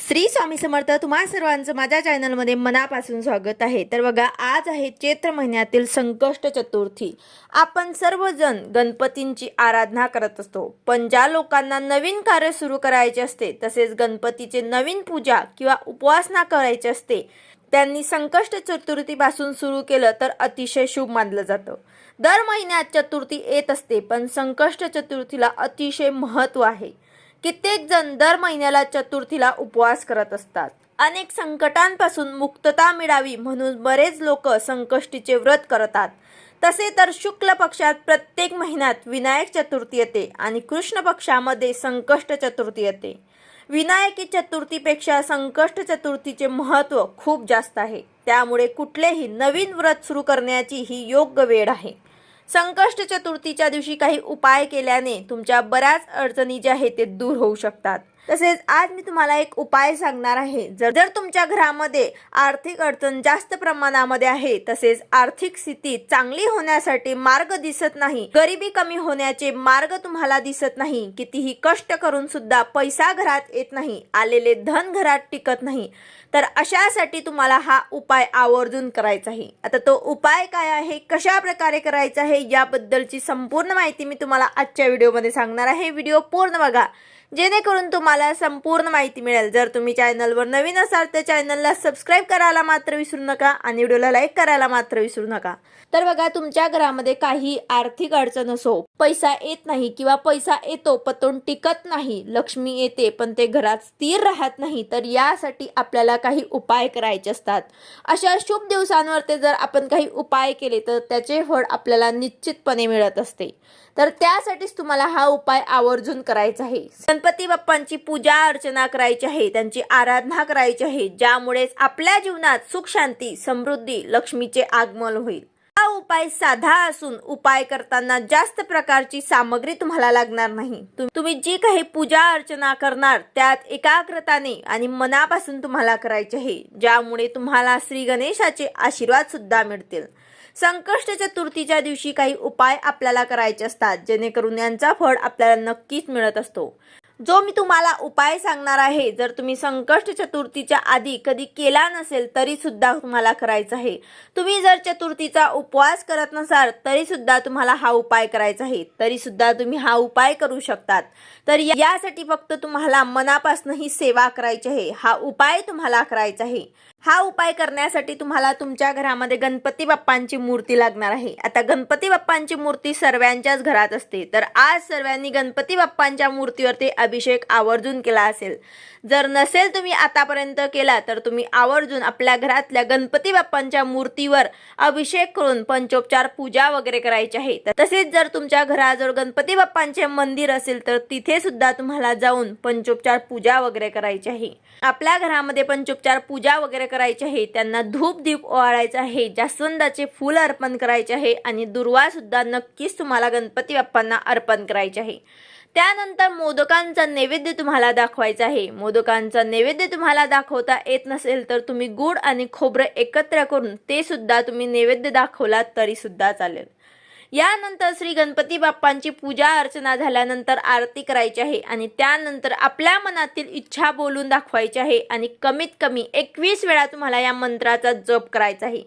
श्री स्वामी समर्थ तुम्हा सर्वांचं माझ्या चॅनलमध्ये मनापासून स्वागत आहे. तर बघा आज आहे चैत्र महिन्यातील संकष्ट चतुर्थी. आपण सर्वजण गणपतींची आराधना करत असतो. पण ज्या लोकांना नवीन कार्य सुरू करायचे असते तसेच गणपतीचे नवीन पूजा किंवा उपासना करायची असते त्यांनी संकष्ट चतुर्थीपासून सुरू केलं तर अतिशय शुभ मानलं जातं. दर महिन्यात चतुर्थी येत असते पण संकष्ट चतुर्थीला अतिशय महत्त्व आहे. कित्येक जण दर महिन्याला चतुर्थीला उपवास करत असतात. अनेक संकटांपासून मुक्तता मिळावी म्हणून बरेच लोक संकष्टीचे व्रत करतात. तसे तर शुक्ल पक्षात प्रत्येक महिन्यात विनायक चतुर्थी येते आणि कृष्ण पक्षामध्ये संकष्ट चतुर्थी येते. विनायकी चतुर्थीपेक्षा संकष्ट चतुर्थीचे महत्त्व खूप जास्त आहे. त्यामुळे कुठलेही नवीन व्रत सुरू करण्याची ही योग्य वेळ आहे. संकष्ट चतुर्थीच्या दिवशी काही उपाय केल्याने तुमच्या बऱ्याच अडचणी ज्या आहेत ते दूर होऊ शकतात. तसेच आज मी तुम्हाला एक उपाय सांगणार आहे. जर जर तुमच्या घरामध्ये आर्थिक अडचण जास्त प्रमाणामध्ये आहे तसेच आर्थिक स्थिती चांगली होण्यासाठी मार्ग दिसत नाही गरिबी कमी होण्याचे मार्ग तुम्हाला दिसत नाही कितीही कष्ट करून सुद्धा पैसा घरात येत नाही आलेले धन घरात टिकत नाही तर अशासाठी तुम्हाला हा उपाय आवर्जून करायचा आहे. आता तो उपाय काय आहे कशा प्रकारे करायचा आहे याबद्दलची संपूर्ण माहिती मी तुम्हाला आजच्या व्हिडिओमध्ये सांगणार आहे. व्हिडिओ पूर्ण बघा. जेणेकरून तुम्हाला संपूर्ण माहिती मिळेल. जर तुम्ही चॅनलवर नवीन असाल तर चॅनलला सबस्क्राईब करायला मात्र विसरू नका आणि व्हिडिओला लाईक करायला मात्र विसरू नका. तर बघा तुमच्या घरामध्ये काही आर्थिक अडचण असो पैसा येत नाही किंवा पैसा येतो पण टिकत नाही लक्ष्मी येते पण ते घरात स्थिर राहत नाही तर यासाठी आपल्याला काही उपाय करायचे असतात. अशा शुभ दिवसांवरती जर आपण काही उपाय केले तर त्याचे फळ आपल्याला निश्चितपणे मिळत असते. तर त्यासाठीच तुम्हाला हा उपाय आवर्जून करायचा आहे. गणपती बाप्पांची पूजा अर्चना करायची आहे त्यांची आराधना करायची आहे ज्यामुळेच आपल्या जीवनात सुख शांती समृद्धी लक्ष्मीचे आगमन होईल. हा उपाय साधा असून उपाय करताना जास्त प्रकारची सामग्री तुम्हाला लागणार नाही. तुम्ही जी काही पूजा अर्चना करणार त्यात एकाग्रताने आणि मनापासून तुम्हाला करायचे आहे ज्यामुळे तुम्हाला श्री गणेशाचे आशीर्वाद सुद्धा मिळतील. संकष्ट चतुर्थीच्या दिवशी काही उपाय आपल्याला करायचे असतात जेणेकरून यांचा फळ आपल्याला नक्कीच मिळत असतो. जो मी तुम्हाला उपाय सांगणार आहे जर तुम्ही संकष्ट चतुर्थीच्या आधी कधी केला नसेल तरी सुद्धा तुम्हाला करायचा आहे. तुम्ही जर चतुर्थीचा उपवास करत नसाल तरी सुद्धा तुम्हाला हा उपाय करायचा आहे. तरी सुद्धा तुम्ही हा उपाय करू शकतात. तर यासाठी फक्त तुम्हाला मनापासून ही सेवा करायची आहे. हा उपाय तुम्हाला करायचा आहे. हा उपाय करण्यासाठी तुम्हाला तुमच्या घरामध्ये गणपती बाप्पांची मूर्ती लागणार आहे. आता गणपती बाप्पांची मूर्ती सर्वांच्याच घरात असते. तर आज सर्वांनी गणपती बाप्पांच्या मूर्तीवरती अभिषेक आवर्जून केला असेल. जर नसेल तुम्ही आतापर्यंत केला तर तुम्ही आवर्जून आपल्या घरातल्या गणपती बाप्पांच्या मूर्तीवर अभिषेक करून पंचोपचार पूजा वगैरे करायची आहे. तर तसेच जर तुमच्या घराजवळ गणपती बाप्पांचे मंदिर असेल तर तिथे सुद्धा तुम्हाला जाऊन पंचोपचार पूजा वगैरे करायची आहे. आपल्या घरामध्ये पंचोपचार पूजा वगैरे करायचे आहे त्यांना धूप दीप ओवाळायचा आहे जास्वंदाचे फूल अर्पण करायचे आहे आणि दुर्वा सुद्धा नक्कीच तुम्हाला गणपती बाप्पांना अर्पण करायचे आहे. त्यानंतर मोदकांचा नैवेद्य तुम्हाला दाखवायचा आहे. मोदकांचा नैवेद्य तुम्हाला दाखवता येत नसेल तर तुम्ही गुड आणि खोबरं एकत्र करून ते सुद्धा तुम्ही नैवेद्य दाखवलात तरी सुद्धा चालेल. यानंतर श्री गणपती बाप्पांची पूजा अर्चना झाल्यानंतर आरती करायची आहे आणि त्यानंतर आपल्या मनातील इच्छा बोलून दाखवायची आहे आणि कमीत कमी एकवीस वेळा तुम्हाला या मंत्राचा जप करायचा आहे.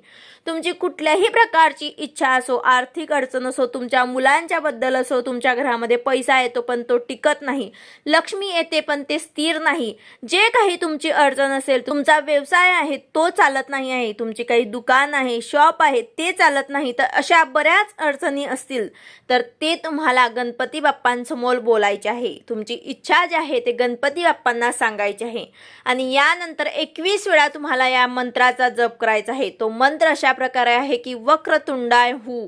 तुमची कुठल्याही प्रकारची इच्छा असो आर्थिक अडचण असो तुमच्या मुलांच्या बद्दल असो तुमच्या घरामध्ये पैसा येतो पण तो टिकत नाही लक्ष्मी येते पण ते स्थिर नाही जे काही तुमची अडचण असेल तुमचा व्यवसाय आहे तो चालत नाही आहे तुमची काही दुकान आहे शॉप आहे ते चालत नाही तर अशा बऱ्याच अडचणी असतील तर ते तुम्हाला गणपती बाप्पांसमोर बोलायचे आहे. तुमची इच्छा जी आहे ते गणपती बाप्पांना सांगायची आहे. आणि यानंतर एकवीस वेळा तुम्हाला या मंत्राचा जप करायचा आहे. तो मंत्र अशा प्रकारे आहे की वक्रतुंडाय हू.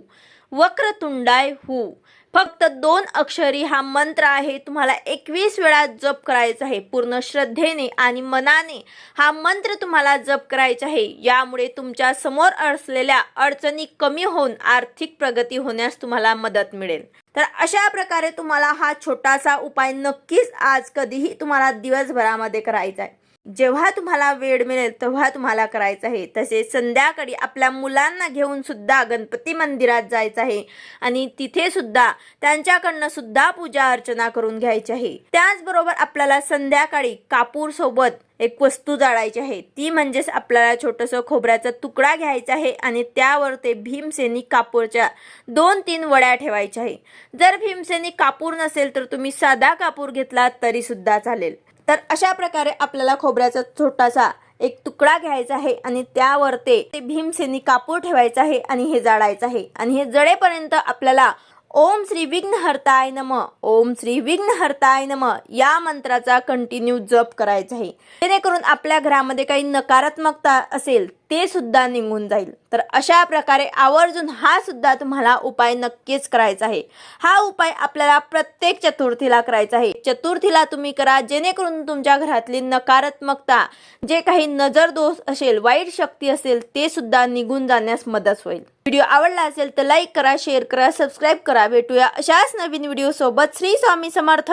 वक्रतुंडाय हू. फक्त दोन अक्षरी हा मंत्र आहे. तुम्हाला एकवीस वेळा जप करायचा आहे. पूर्ण श्रद्धेने आणि मनाने हा मंत्र तुम्हाला जप करायचा आहे. यामुळे तुमच्यासमोर असलेल्या अडचणी कमी होऊन आर्थिक प्रगती होण्यास तुम्हाला मदत मिळेल. तर अशा प्रकारे तुम्हाला हा छोटासा उपाय नक्कीच आज कधीही तुम्हाला दिवसभरामध्ये करायचा आहे. जेव्हा तुम्हाला वेळ मिळेल तेव्हा तुम्हाला करायचं आहे. तसेच संध्याकाळी आपल्या मुलांना घेऊन सुद्धा गणपती मंदिरात जायचं आहे. आणि तिथे सुद्धा त्यांच्याकडनं सुद्धा पूजा अर्चना करून घ्यायची आहे. त्याचबरोबर आपल्याला संध्याकाळी कापूर सोबत एक वस्तू जाळायची आहे. ती म्हणजेच आपल्याला छोटंसं खोबऱ्याचा तुकडा घ्यायचा आहे आणि त्यावर ते भीमसेनी कापूरच्या दोन तीन वड्या ठेवायच्या आहे. जर भीमसेनी कापूर नसेल तर तुम्ही साधा कापूर घेतला तरी सुद्धा चालेल. तर अशा प्रकारे आपल्याला खोबऱ्याचा छोटासा एक तुकडा घ्यायचा आहे आणि त्यावर ते ते भीमसेनी कापूर ठेवायचं आहे आणि हे जाळायचं आहे. आणि हे जळेपर्यंत आपल्याला ओम श्री विघ्नहर्ताय नम ओम श्री विघ्नहर्ताय नम या मंत्राचा कंटिन्यू जप करायचा आहे. जेणेकरून आपल्या घरामध्ये काही नकारात्मकता असेल ते सुद्धा निघून जाईल. तर अशा प्रकारे आवर्जून हा सुद्धा तुम्हाला उपाय नक्कीच करायचा आहे. हा उपाय आपल्याला प्रत्येक चतुर्थीला करायचा आहे. चतुर्थीला तुम्ही करा जेणेकरून तुमच्या घरातली नकारात्मकता जे काही नजर दोष असेल वाईट शक्ती असेल ते सुद्धा निघून जाण्यास मदत होईल. व्हिडिओ आवडला असेल तर लाईक करा शेअर करा सबस्क्राईब करा. भेटूया अशाच नवीन व्हिडिओ सोबत श्री स्वामी समर्थ.